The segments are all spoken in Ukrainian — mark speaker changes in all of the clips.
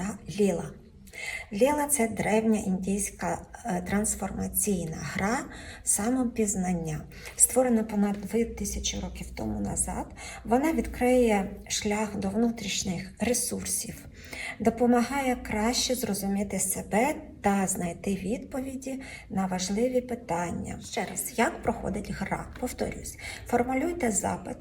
Speaker 1: гра Ліла. Ліла це древня індійська е, трансформаційна гра самопізнання, створена понад 2000 років тому назад. Вона відкриє шлях до внутрішніх ресурсів, допомагає краще зрозуміти себе та знайти відповіді на важливі питання. Ще раз, як проходить гра? Повторюсь, формулюйте запит,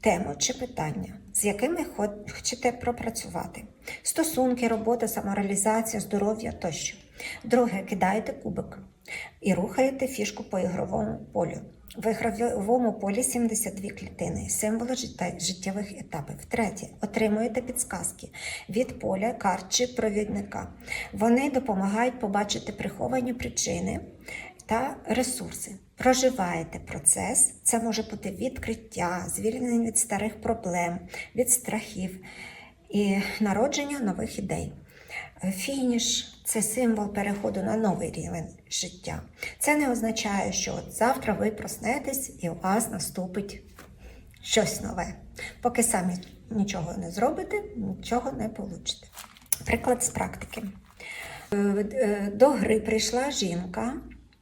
Speaker 1: тему чи питання, з якими хочете пропрацювати. Стосунки, робота, самореалізація, здоров'я тощо. Друге, кидаєте кубик і рухаєте фішку по ігровому полю. В ігровому полі 72 клітини, символи життєвих етапів. Третє, отримуєте підсказки від поля, карт чи провідника. Вони допомагають побачити приховані причини та ресурси. Проживаєте процес, це може бути відкриття, звільнення від старих проблем, від страхів і народження нових ідей. Фініш це символ переходу на новий рівень життя. Це не означає, що от завтра ви проснетесь і у вас наступить щось нове. Поки самі нічого не зробите, нічого не получите. Приклад з практики. Е, е, До гри прийшла жінка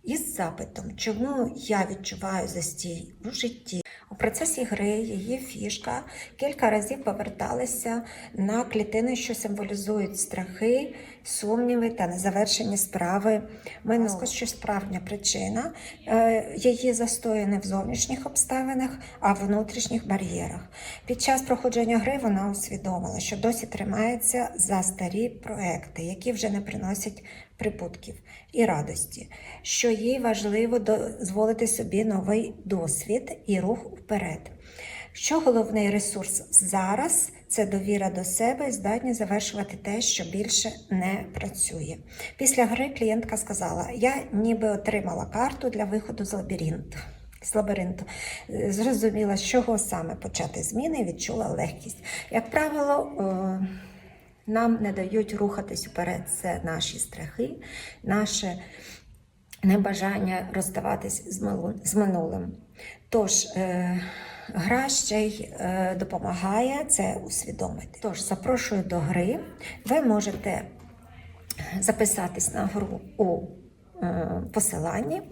Speaker 1: із запитом, чому я відчуваю застій у житті. У процесі гри її фішка кілька разів поверталася на клітини, що символізують страхи, сумніви та незавершені справи. Минуло, що справжня причина е, її застою не в зовнішніх обставинах, а в внутрішніх бар'єрах. Під час проходження гри вона усвідомила, що досі тримається за старі проекти, які вже не приносять прибутків і радості, що їй важливо дозволити собі новий досвід і рух вперед. Що головний ресурс зараз це довіра до себе і здатність завершувати те, що більше не працює. Після гри клієнтка сказала: Я ніби отримала карту для виходу з лабіринту. З лабіринту зрозуміла, з чого саме почати зміни, і відчула легкість. Як правило, е, нам не дають рухатись вперед. Це наші страхи, наше небажання розставатись з минулим. Тож, е, гра ще й е, допомагає це усвідомити. Тож, запрошую до гри. Ви можете записатись на гру у е, посиланні.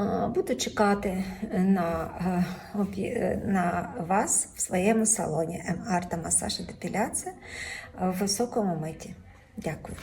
Speaker 1: Е, Буду чекати на, е, е, на вас в своєму салоні МР та масаж і депіляція в високому миті. Дякую.